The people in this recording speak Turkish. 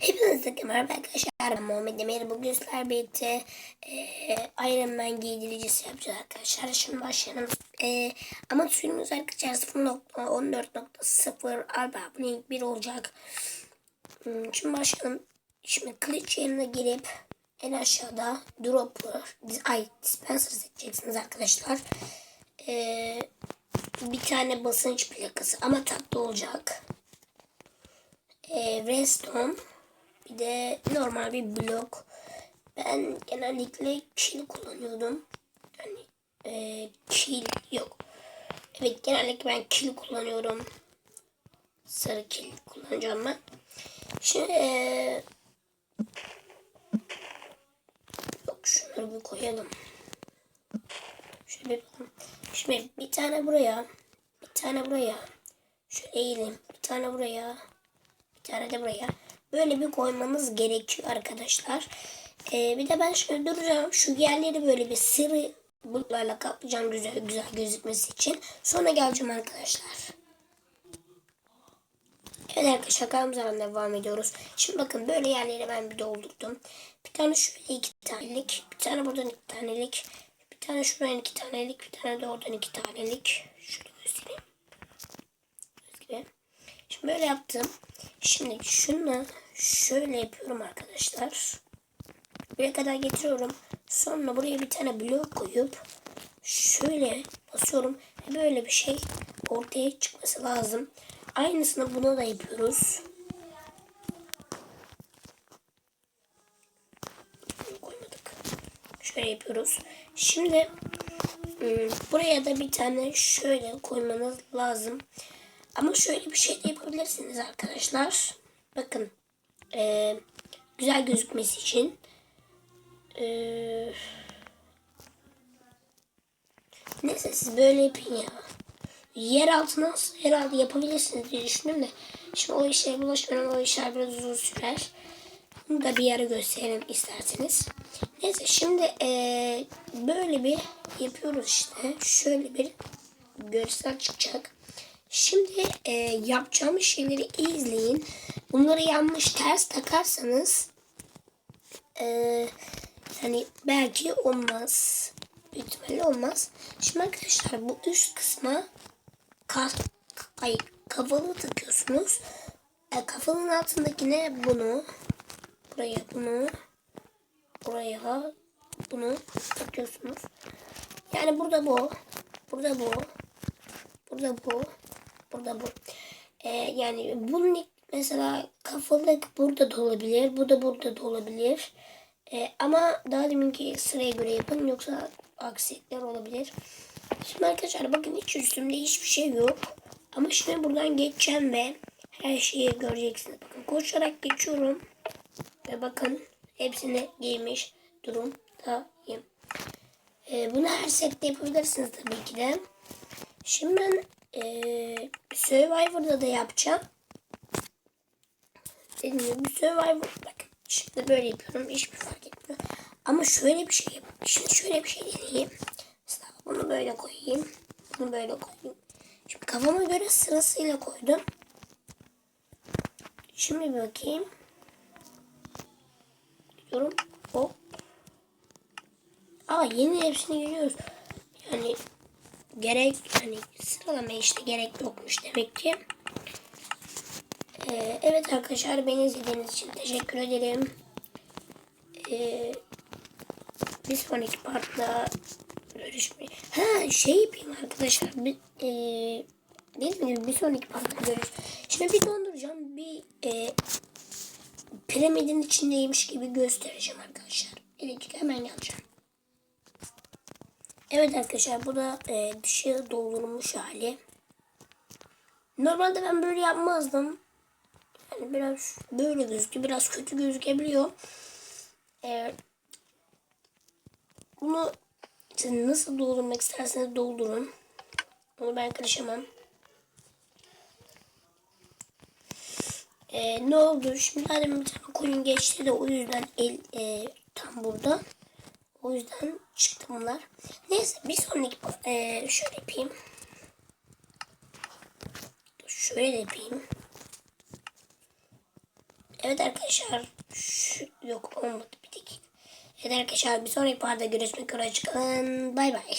Hepinize merhaba arkadaşlar. Ben Muhammed Demir. Bugün sizlerle birlikte e, Iron Man giydiricisi yapacağız arkadaşlar. Şimdi başlayalım. E, ama sürümümüz arkadaşlar 0.14.0 alba abone 1 olacak. Hmm, Şimdi başlayalım. Şimdi kılıç yerine girip en aşağıda dropper, ay dispenser seçeceksiniz arkadaşlar. E, bir tane basınç plakası ama tatlı olacak. E, redstone bir de normal bir blok. Ben genellikle kil kullanıyordum. Yani e, kil yok. Evet genellikle ben kil kullanıyorum. Sarı kil kullanacağım ben. Şimdi e, yok şunları bir koyalım. Şöyle yapalım. Şimdi bir tane buraya. Bir tane buraya. Şöyle eğilim. Bir tane buraya. Bir tane de buraya. Böyle bir koymanız gerekiyor arkadaşlar. Ee, bir de ben şöyle duracağım. Şu yerleri böyle bir sırı bulutlarla kaplayacağım güzel güzel gözükmesi için. Sonra geleceğim arkadaşlar. Evet arkadaşlar kanalımıza devam ediyoruz. Şimdi bakın böyle yerleri ben bir doldurdum. Bir tane şöyle iki tanelik. Bir tane buradan iki tanelik. Bir tane şuradan iki tanelik. Bir tane de oradan iki tanelik. Şöyle göstereyim. Şimdi böyle yaptım. Şimdi şunu şöyle yapıyorum arkadaşlar. Buraya kadar getiriyorum. Sonra buraya bir tane blok koyup şöyle basıyorum. Böyle bir şey ortaya çıkması lazım. Aynısını buna da yapıyoruz. Koymadık. Şöyle yapıyoruz. Şimdi ım, buraya da bir tane şöyle koymanız lazım. Ama şöyle bir şey de yapabilirsiniz arkadaşlar. Bakın. Eee, güzel gözükmesi için. Eee, neyse siz böyle yapın ya. Yer altına herhalde yapabilirsiniz diye düşündüm de. Şimdi o işe bulaşmadan o işler biraz uzun sürer. Bunu da bir yere gösterelim isterseniz. Neyse şimdi eee, böyle bir yapıyoruz işte. Şöyle bir görsel çıkacak. Şimdi e, yapacağımız şeyleri iyi izleyin. Bunları yanlış ters takarsanız e, yani belki olmaz. Büyük olmaz. Şimdi arkadaşlar bu üst kısma ka ay, kafalı takıyorsunuz. E, kafanın altındakine bunu buraya bunu buraya bunu takıyorsunuz. Yani burada bu. Burada bu. Burada bu. Burada bu. Ee, yani bunun mesela kafalık burada da olabilir. Bu da burada da olabilir. Ee, ama daha deminki sıraya göre yapın. Yoksa aksilikler olabilir. Şimdi arkadaşlar bakın hiç üstümde hiçbir şey yok. Ama şimdi buradan geçeceğim ve her şeyi göreceksiniz. Bakın koşarak geçiyorum. Ve bakın hepsini giymiş durumdayım. Ee, bunu her sette yapabilirsiniz tabii ki de. Şimdi ben eee Survivor'da da yapacağım. Dediğim gibi Survivor bak şimdi böyle yapıyorum hiçbir fark etmiyor. Ama şöyle bir şey yap. Şimdi şöyle bir şey deneyeyim. Mesela bunu böyle koyayım. Bunu böyle koyayım. Şimdi kafama göre sırasıyla koydum. Şimdi bir bakayım. Diyorum. Hop. Aa yeni hepsini görüyoruz. Yani gerek hani sıralama işte gerek yokmuş demek ki. Ee, evet arkadaşlar beni izlediğiniz için teşekkür ederim. Ee, bir sonraki partta görüşmeyi. Ha şey yapayım arkadaşlar. Bir, ee, dediğim gibi bir sonraki partta görüş. Şimdi bir donduracağım. Bir ee, piramidin içindeymiş gibi göstereceğim arkadaşlar. Dakika hemen geleceğim. Evet arkadaşlar bu da e, dışı doldurulmuş hali. Normalde ben böyle yapmazdım. Yani biraz böyle gözüküyor. Biraz kötü gözükebiliyor. E, bunu siz nasıl doldurmak isterseniz doldurun. Onu ben karışamam. E, ne oldu? Şimdi zaten bir tane koyun geçti de o yüzden el e, tam burada. O yüzden bunlar. Neyse bir sonraki e, şöyle yapayım. Şöyle yapayım. Evet arkadaşlar. Şu, yok olmadı bir dakika. Evet arkadaşlar bir sonraki parda görüşmek üzere. Hoşçakalın. Bay bay.